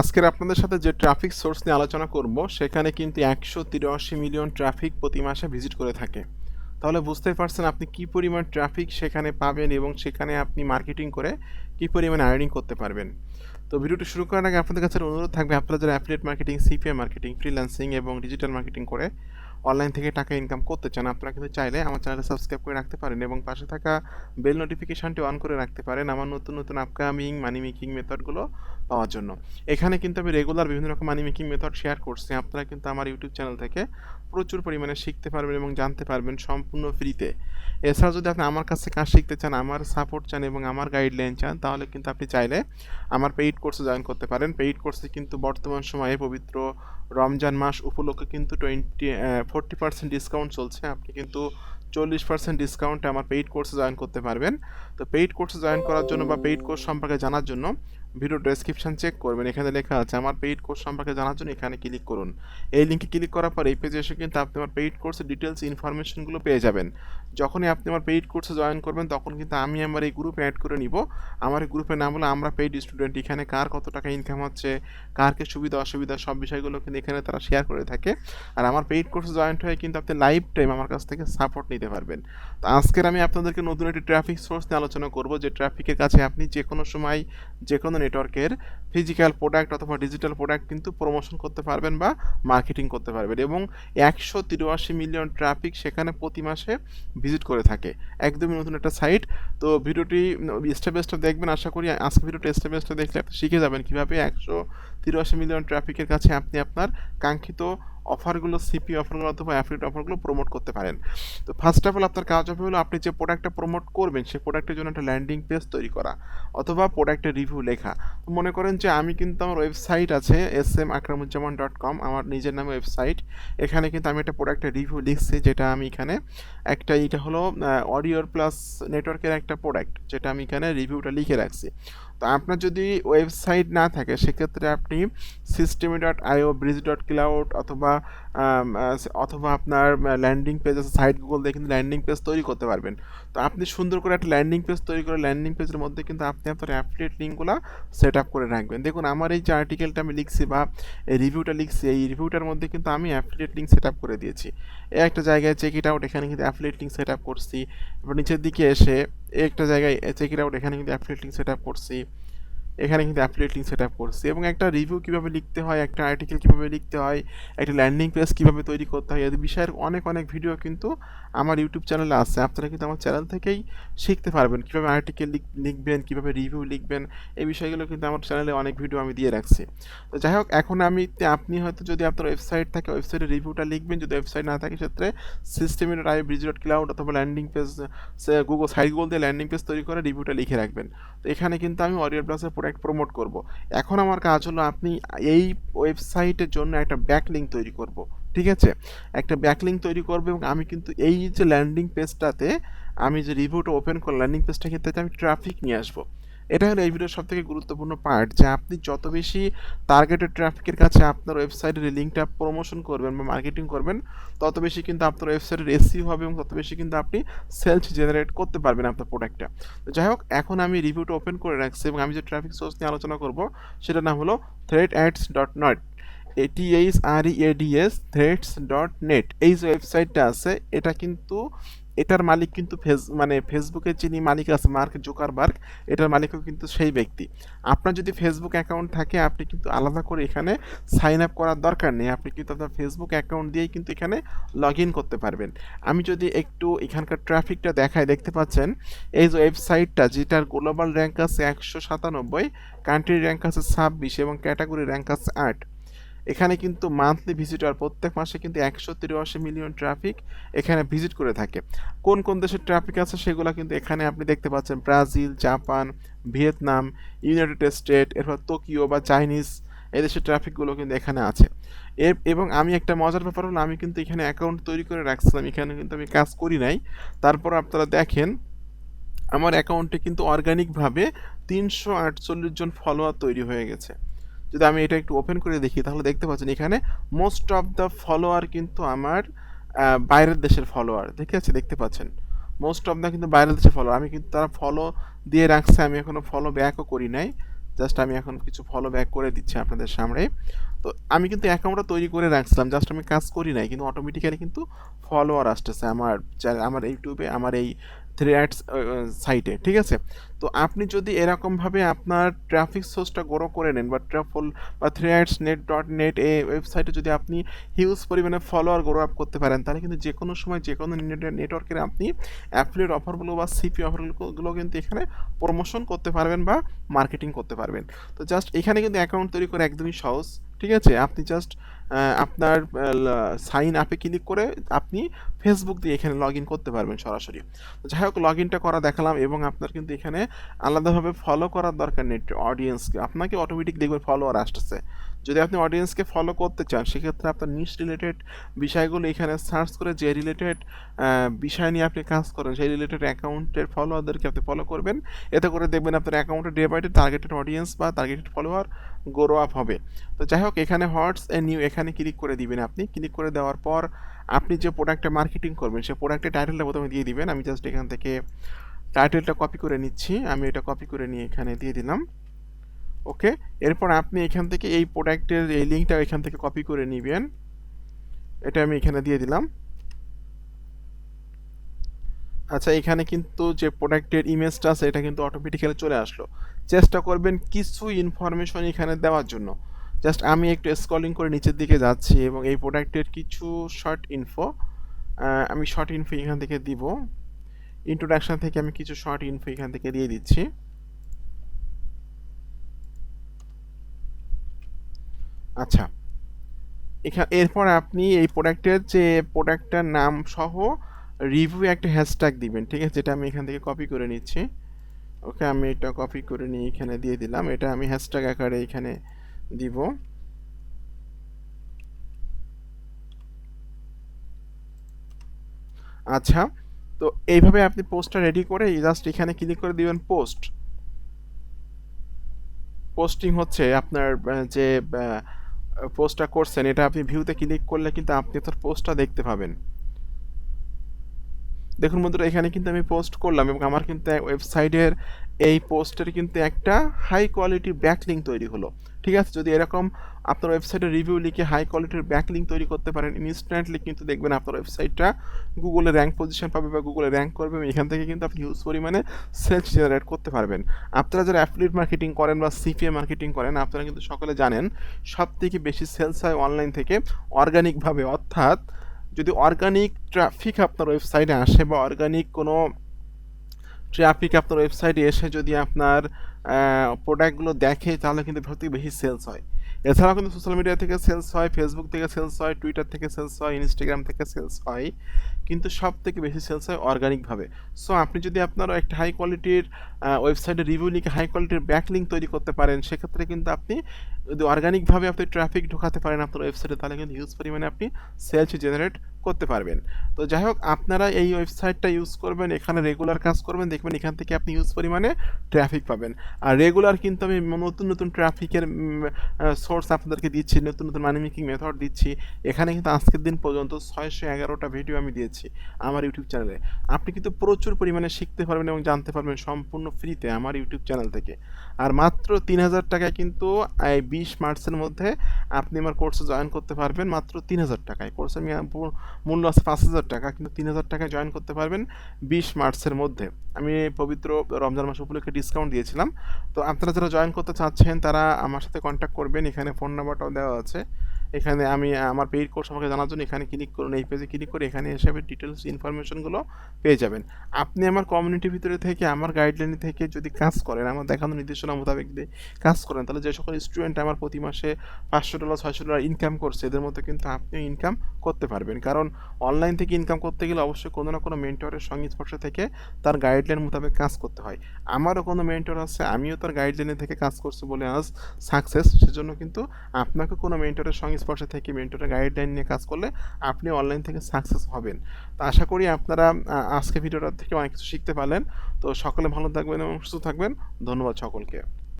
আজকের আপনাদের সাথে যে ট্রাফিক সোর্স নিয়ে আলোচনা করব, সেখানে কিন্তু একশো তিরাশি মিলিয়ন ট্রাফিক প্রতি মাসে ভিজিট করে থাকে। তাহলে বুঝতে পারছেন আপনি কি পরিমাণ ট্রাফিক সেখানে পাবেন এবং সেখানে আপনি মার্কেটিং করে কি পরিমাণ আর্নিং করতে পারবেন। তো ভিডিওটি শুরু করার আগে আপনাদের কাছে অনুরোধ থাকবে, আপনারা যারা affiliate marketing CPA marketing freelancing এবং ডিজিটাল মার্কেটিং করে অনলাইন থেকে টাকা ইনকাম করতে চান, আপনারা কিন্তু চাইলে আমার চ্যানেলটা সাবস্ক্রাইব করে রাখতে পারেন এবং পাশে থাকা বেল নোটিফিকেশনটি অন করে রাখতে পারেন আমার নতুন নতুন আপকামিং মানি মেকিং মেথডগুলো পাওয়ার জন্য। এখানে কিন্তু আমি রেগুলার বিভিন্ন রকম মানি মেকিং মেথড শেয়ার করছি। আপনারা কিন্তু আমার ইউটিউব চ্যানেল থেকে প্রচুর পরিমাণে শিখতে পারবেন এবং জানতে পারবেন সম্পূর্ণ ফ্রিতে এছাড়া যদি আপনি আমার কাছে কাজ শিখতে চান, আমার সাপোর্ট চান এবং আমার গাইডলাইন চান, তাহলে কিন্তু আপনি চাইলে আমার পেইড কোর্সে জয়েন করতে পারেন। পেইড কোর্সে কিন্তু বর্তমান সময়ে পবিত্র রমজান মাস উপলক্ষে কিন্তু টোয়েন্টি ফোরটি পার্সেন্ট ডিসকাউন্ট চলছে আপনি কিন্তু চল্লিশ পার্সেন্ট ডিসকাউন্টে আমার পেইড কোর্সে জয়েন করতে পারবেন। তো পেইড কোর্সে জয়েন করার জন্য বা পেইড কোর্স সম্পর্কে জানার জন্য ভিডিও ডেসক্রিপশন চেক করবেন। এখানে লেখা আছে, আমার পেইড কোর্স সম্পর্কে জানার জন্য এখানে ক্লিক করুন। এই লিঙ্কে ক্লিক করার পর এই পেজে এসে কিন্তু আপনি আমার পেইড কোর্সের ডিটেলস ইনফরমেশনগুলো পেয়ে যাবেন। যখনই আপনি আমার পেইড কোর্সে জয়েন করবেন, তখন কিন্তু আমি আমার এই গ্রুপে অ্যাড করে নিব। আমার এই গ্রুপের নাম হলো আমরা পেইড স্টুডেন্ট এখানে কার কত টাকা ইনকাম হচ্ছে কার কে সুবিধা, অসুবিধা, সব বিষয়গুলো কিন্তু এখানে তারা শেয়ার করে থাকে। আর আমার পেইড কোর্সে জয়েন্ট হয়ে কিন্তু আপনি লাইফ টাইম আমার কাছ থেকে সাপোর্ট নিতে পারবেন। তো আজকের আমি আপনাদেরকে নতুন একটি ট্রাফিক সোর্স নিয়ে আলোচনা করব, যে ট্রাফিকের কাছে আপনি যে কোনো সময় যে কোনো নেটওয়ার্কের ফিজিক্যাল প্রোডাক্ট অথবা ডিজিটাল প্রোডাক্ট কিন্তু প্রমোশন করতে পারবেন বা মার্কেটিং করতে পারবেন এবং একশো তিরাশি মিলিয়ন ট্রাফিক সেখানে প্রতি মাসে ভিজিট করে থাকে। একদমই নতুন একটা সাইট তো ভিডিওটি স্টেপ বাই স্টেপ দেখবেন। আশা করি আজকে ভিডিওটি স্টেপ বাই স্টেপ দেখলে আপনি শিখে যাবেন কীভাবে একশো তিরাশি মিলিয়ন ট্রাফিকের কাছে আপনি আপনার কাঙ্ক্ষিত অফারগুলো সিপি অফারগুলো অথবা অ্যাফিলিয়েট অফারগুলো প্রমোট করতে পারেন। তো ফার্স্ট অফ অল আপনার কাজ হবে হলো আপনি যে প্রোডাক্টটা প্রমোট করবেন, সেই প্রোডাক্টের জন্য একটা ল্যান্ডিং পেজ তৈরি করা অথবা প্রোডাক্টের রিভিউ লেখা। তো মনে করেন যে আমি কিন্তু আমার ওয়েবসাইট আছে S M Akramuzzaman dot com আমার নিজের নামে ওয়েবসাইট এখানে কিন্তু আমি একটা প্রোডাক্টের রিভিউ লিখছি, যেটা আমি এখানে একটা এটা হলো অডিওর প্লাস নেটওয়ার্কের একটা প্রোডাক্ট যেটা আমি এখানে রিভিউটা লিখে রাখছি। তো আপনার যদি ওয়েবসাইট না থাকে, সেক্ষেত্রে আপনি Systeme dot IO bridge dot cloud অথবা অথবা আপনার ল্যান্ডিং পেজ আছে সাইট গুগল দিয়ে কিন্তু ল্যান্ডিং পেজ তৈরি করতে পারবেন। তো আপনি সুন্দর করে একটা ল্যান্ডিং পেজ তৈরি করে ল্যান্ডিং পেজের মধ্যে কিন্তু আপনি আপনার অ্যাফিলিয়েট লিঙ্কগুলো সেট আপ করে রাখবেন। দেখুন, আমার এই যে আর্টিকেলটা আমি লিখছি বা এই রিভিউটা লিখছি, এই রিভিউটার মধ্যে কিন্তু আমি অ্যাফিলিয়েট লিঙ্ক সেট আপ করে দিয়েছি। এই একটা জায়গায় চেক ইট আউট এখানে কিন্তু অ্যাফিলিয়েট লিঙ্ক সেট আপ করছি। এবার নিচের দিকে এসে একটা জায়গায় চেক ইট আউট এখানে কিন্তু অ্যাফিলিয়েট লিঙ্ক সেট আপ করছি। এখানে কিন্তু অ্যাফিলিয়েট লিঙ্ক সেট আপ করছি এবং একটা রিভিউ কীভাবে লিখতে হয়, একটা আর্টিকেল কীভাবে লিখতে হয়, একটা ল্যান্ডিং পেজ কীভাবে তৈরি করতে হয় এই বিষয়ের অনেক অনেক ভিডিও কিন্তু আমার ইউটিউব চ্যানেলে আছে। আপনারা কিন্তু আমার চ্যানেল থেকেই শিখতে পারবেন কীভাবে আর্টিকেল লিখবেন, কীভাবে রিভিউ লিখবেন, এই বিষয়গুলো কিন্তু আমার চ্যানেলে অনেক ভিডিও আমি দিয়ে রাখছি। তো যাই হোক, এখন আমি আপনি হয়তো যদি আপনার ওয়েবসাইট থাকে ওয়েবসাইটে রিভিউটা লিখবেন, যদি ওয়েবসাইট না থাকে, সেক্ষেত্রে সিস্টেমের আই ব্রিজ ডট ক্লাউড অথবা landing page Google site Google দিয়ে ল্যান্ডিং পেজ তৈরি করে রিভিউটা লিখে রাখবেন। তো এখানে কিন্তু আমি অরিয়ার প্লাসের প্রোডাক্ট প্রমোট করব। এখন আমার কাজ হলো আপনি এই ওয়েবসাইটের জন্য একটা ব্যাকলিং তৈরি করব, ঠিক আছে? একটা ব্যাকলিং তৈরি করবে এবং আমি কিন্তু এই যে ল্যান্ডিং পেজটাতে আমি যে রিভিউটা ওপেন করলাম ল্যান্ডিং পেজটা ক্ষেত্রে আমি ট্রাফিক নিয়ে আসব। এটা হলো এই ভিডিওর সব থেকে গুরুত্বপূর্ণ পার্ট যে আপনি যত বেশি টার্গেটেড ট্রাফিকের কাছে আপনার ওয়েবসাইটের লিঙ্কটা প্রমোশন করবেন বা মার্কেটিং করবেন, তত বেশি কিন্তু আপনার ওয়েবসাইটের এসি হবে এবং তত বেশি কিন্তু আপনি সেলস জেনারেট করতে পারবেন আপনার প্রোডাক্টটা তো যাই হোক, এখন আমি রিভিউটা ওপেন করে রাখছি এবং আমি যে ট্রাফিক সোর্স নিয়ে আলোচনা করব, সেটার নাম হলো thread ads dot not ATH R EADS threads dot net এই যে ওয়েবসাইটটা আছে, এটা কিন্তু এটার মালিক কিন্তু ফেস মানে ফেসবুকের যিনি মালিক আছে মার্ক জোকারবার্গ এটার মালিকও কিন্তু সেই ব্যক্তি। আপনার যদি ফেসবুক অ্যাকাউন্ট থাকে, আপনি কিন্তু আলাদা করে এখানে সাইন আপ করার দরকার নেই। আপনি কিন্তু আপনার ফেসবুক অ্যাকাউন্ট দিয়েই কিন্তু এখানে লগ ইন করতে পারবেন। আমি যদি একটু এখানকার ট্রাফিকটা দেখাই, দেখতে পাচ্ছেন, এই যে ওয়েবসাইটটা যেটার গ্লোবাল র্যাঙ্ক আছে একশো সাতানব্বই কান্ট্রি র্যাঙ্ক আছে ছাব্বিশ এবং ক্যাটাগরি র্যাঙ্ক আছে আট। এখানে কিন্তু মান্থলি ভিজিটর প্রত্যেক মাসে কিন্তু একশো তিরাশি মিলিয়ন ট্রাফিক এখানে ভিজিট করে থাকে। কোন কোন দেশের ট্রাফিক আছে সেগুলো কিন্তু এখানে আপনি দেখতে পাচ্ছেন। Brazil, Japan, Vietnam United State এরপর টোকিও বা চাইনিজ এই দেশের ট্রাফিকগুলো কিন্তু এখানে আছে। এবং আমি একটা মজার ব্যাপার হলো, আমি কিন্তু এখানে অ্যাকাউন্ট তৈরি করে রাখছিলাম। এখানে কিন্তু আমি কাজ করি নাই। তারপর আপনারা দেখেন, আমার অ্যাকাউন্টে কিন্তু অর্গানিকভাবে তিনশো আটচল্লিশ জন ফলোয়ার তৈরি হয়ে গেছে। যদি আমি এটা একটু ওপেন করে দেখি, তাহলে দেখতে পাচ্ছেন এখানে মোস্ট অফ দ্য ফলোয়ার কিন্তু আমার বাইরের দেশের ফলোয়ার ঠিক আছে? দেখতে পাচ্ছেন? মোস্ট অফ দ্য কিন্তু বাইরের দেশের ফলোয়ার আমি কিন্তু তারা ফলো দিয়ে রাখছে, আমি এখনও ফলো ব্যাকও করি নাই। জাস্ট আমি এখন কিছু ফলো ব্যাক করে দিচ্ছি আপনাদের সামনে। তো আমি কিন্তু অ্যাকাউন্টটা তৈরি করে রাখছিলাম জাস্ট আমি কাজ করি নাই, কিন্তু অটোমেটিক্যালি কিন্তু ফলোয়ার আসতেছে আমার আমার ইউটিউবে, আমার এই থ্রি অ্যাডস সাইটে ঠিক আছে? তো আপনি যদি এরকমভাবে আপনার ট্রাফিক সোর্সটা গ্রো করে নেন বা ট্রাফল বা three ads net dot net এই ওয়েবসাইটে যদি আপনি হিউজ পরিমাণে ফলোয়ার গ্রো আপ করতে পারেন, তাহলে কিন্তু যে কোনো সময় যে কোনো নেটওয়ার্কের আপনি অ্যাফিলিয়েট অফারগুলো বা সিপি অফারগুলো কিন্তু এখানে প্রমোশন করতে পারবেন বা মার্কেটিং করতে পারবেন। তো জাস্ট এখানে কিন্তু অ্যাকাউন্ট তৈরি করে একদমই সহজ, ঠিক আছে? আপনি জাস্ট আপনার সাইন আপে ক্লিক করে আপনি ফেসবুক দিয়ে এখানে লগ ইন করতে পারবেন সরাসরি। তো যাই হোক লগ ইনটা করা দেখালাম এবং আপনার কিন্তু এখানে আলাদাভাবে ফলো করার দরকার নেই অডিয়েন্সকে আপনাকে অটোমেটিক দেখবেন ফলোয়ার আসতেছে। যদি আপনি অডিয়েন্সকে ফলো করতে চান, সেক্ষেত্রে আপনার নিউজ রিলেটেড বিষয়গুলো এখানে সার্চ করে যে রিলেটেড বিষয় নিয়ে আপনি কাজ করেন, সেই রিলেটেড অ্যাকাউন্টের ফলোয়ারদেরকে আপনি ফলো করবেন। এতে করে দেখবেন আপনার অ্যাকাউন্টে day by day targeted audience বা টার্গেটেড ফলোয়ার গ্রো আপ হবে। তো যাই হোক, এখানে হোয়াটস এ নিউ এখানে ক্লিক করে দিবেন আপনি। ক্লিক করে দেওয়ার পর আপনি যে প্রোডাক্টটা মার্কেটিং করবেন সেই প্রোডাক্টের টাইটেলটা প্রথমে দিয়ে দিবেন। আমি জাস্ট এখান থেকে টাইটেলটা কপি করে নিচ্ছি। আমি এটা কপি করে নিয়ে এখানে দিয়ে দিলাম। ওকে এরপর আপনি এখান থেকে এই প্রোডাক্টের এই লিঙ্কটা এখান থেকে কপি করে নেবেন। এটা আমি এখানে দিয়ে দিলাম। আচ্ছা এখানে কিন্তু যে প্রোডাক্টের ইমেজটা আছে, এটা কিন্তু অটোমেটিক্যালি চলে আসলো। চেষ্টা করবেন কিছু ইনফরমেশন এখানে দেওয়ার জন্য। জাস্ট আমি একটু স্ক্রলিং করে নিচের দিকে যাচ্ছি এবং এই প্রোডাক্টের কিছু শর্ট ইনফো আমি শর্ট ইনফো এখান থেকে দিব। ইন্ট্রোডাকশন থেকে আমি কিছু শর্ট ইনফো এখান থেকে দিয়ে দিচ্ছি। আচ্ছা এখানে এরপর আপনি এই প্রোডাক্টের যে প্রোডাক্টটার নাম সহ রিভিউ একটা হ্যাশট্যাগ দিবেন, ঠিক আছে? যেটা আমি এখান থেকে কপি করে নিচ্ছি। ওকে, আমি এটা কপি করে নিয়ে এখানে দিয়ে দিলাম। এটা আমি হ্যাশট্যাগ আকারে এখানে দিব। আচ্ছা তো এইভাবে আপনি পোস্টটা রেডি করে জাস্ট এখানে ক্লিক করে দিবেন পোস্ট পোস্টিং হচ্ছে আপনার যে পোস্টটা করছেন, এটা আপনি ভিউতে ক্লিক করলে কিন্তু আপনি তার পোস্টটা দেখতে পাবেন। দেখুন বন্ধুরা, এখানে কিন্তু আমি পোস্ট করলাম এবং আমার কিন্তু ওয়েবসাইটের এই পোস্টের কিন্তু একটা হাই কোয়ালিটি ব্যাকলিং তৈরি হলো। ঠিক আছে? যদি এরকম আপনার ওয়েবসাইটে রিভিউ লিখে হাই কোয়ালিটির ব্যাকলিং তৈরি করতে পারেন ইনস্ট্যান্টলি কিন্তু দেখবেন আপনার ওয়েবসাইটটা গুগলে র্যাঙ্ক পজিশন পাবে বা গুগলে র্যাঙ্ক করবে এখান থেকে কিন্তু আপনি হিউজ পরিমাণে সেলস জেনারেট করতে পারবেন। আপনারা যারা অ্যাফিলিয়েট মার্কেটিং করেন বা সিপিএ মার্কেটিং করেন, আপনারা কিন্তু সকলে জানেন সব থেকে বেশি সেলস হয় অনলাইন থেকে অর্গানিকভাবে অর্থাৎ যদি অর্গানিক ট্রাফিক আপনার ওয়েবসাইটে আসে বা অর্গানিক কোনো ট্রাফিক আপনার ওয়েবসাইটে এসে যদি আপনার প্রোডাক্টগুলো দেখে, তাহলে কিন্তু সত্যি বেশি সেলস হয়। এছাড়াও কিন্তু সোশ্যাল মিডিয়া থেকে সেলস হয় ফেসবুক থেকে সেলস হয় টুইটার থেকে সেলস হয় ইনস্টাগ্রাম থেকে সেলস হয়। কিন্তু সব থেকে বেশি সেলস হয় অর্গানিকভাবে সো আপনি যদি আপনারও একটা হাই কোয়ালিটির ওয়েবসাইটে রিভিউ লিখে হাই কোয়ালিটির ব্যাকলিঙ্ক তৈরি করতে পারেন, সেক্ষেত্রে কিন্তু আপনি যদি অর্গানিকভাবে আপনি ট্রাফিক ঢোকাতে পারেন আপনার ওয়েবসাইটে তাহলে কিন্তু হিউজ পরিমাণে আপনি সেলস জেনারেট করতে পারবেন। তো যাই হোক, আপনারা এই ওয়েবসাইটটা ইউজ করবেন, এখানে রেগুলার কাজ করবেন, দেখবেন এখান থেকে আপনি ইউজ পরিমাণে ট্রাফিক পাবেন। আর রেগুলার কিন্তু আমি নতুন নতুন ট্রাফিকের সোর্স আপনাদেরকে দিচ্ছি, নতুন নতুন মানি মেকিং মেথড দিচ্ছি। এখানে কিন্তু আজকের দিন পর্যন্ত ছয়শো এগারোটা ভিডিও আমি দিয়েছি। আমার ইউটিউব চ্যানেলে। আপনি কিন্তু প্রচুর পরিমাণে শিখতে পারবেন এবং জানতে পারবেন সম্পূর্ণ ফ্রিতে আমার ইউটিউব চ্যানেল থেকে। আর মাত্র তিন হাজার টাকায় কিন্তু, এই বিশ মার্চের মধ্যে আপনি আমার কোর্সে জয়েন করতে পারবেন। মাত্র তিন হাজার টাকায়। কোর্সে আমি মূল্য আছে পাঁচ হাজার টাকা, কিন্তু তিন হাজার টাকায় জয়েন করতে পারবেন বিশ মার্চের মধ্যে। আমি পবিত্র রমজান মাস উপলক্ষে ডিসকাউন্ট দিয়েছিলাম। তো আপনারা যারা জয়েন করতে চাচ্ছেন, তারা আমার সাথে কন্ট্যাক্ট করবেন। এখানে ফোন নাম্বারটাও দেওয়া আছে। এখানে আমি আমার পেইড কোর্স আমাকে জানার জন্য এখানে ক্লিক করুন। এই পেজে ক্লিক করে এখানে এসে ডিটেলস ইনফরমেশনগুলো পেয়ে যাবেন। আপনি আমার কমিউনিটির ভিতরে থেকে, আমার গাইডলাইন থেকে যদি কাজ করেন, আমার দেখানো নির্দেশনা মোতাবেক দিয়ে কাজ করেন, তাহলে যে সকল স্টুডেন্ট আমার প্রতি মাসে পাঁচশো ডলার ছয়শো ডলার ইনকাম করছে, এদের মধ্যে কিন্তু আপনিও ইনকাম করতে পারবেন। কারণ অনলাইন থেকে ইনকাম করতে গেলে অবশ্যই কোনো না কোনো মেন্টরের সংস্পর্শে থেকে তার গাইডলাইন মোতাবেক কাজ করতে হয়। আমারও কোনো মেন্টর আছে, আমিও তার গাইডলাইনে থেকে কাজ করছি বলে আজ সাকসেস সেজন্য কিন্তু আপনাকে কোনো মেন্টরের সংস্পর্শে থেকে মেন্টরের গাইডলাইন নিয়ে কাজ করলে আপনি অনলাইন থেকে সাকসেস হবেন। তো আশা করি আপনারা আজকে ভিডিওটা থেকে অনেক কিছু শিখতে পারলেন। তো সকলে ভালো থাকবেন এবং সুস্থ থাকবেন। ধন্যবাদ সকলকে।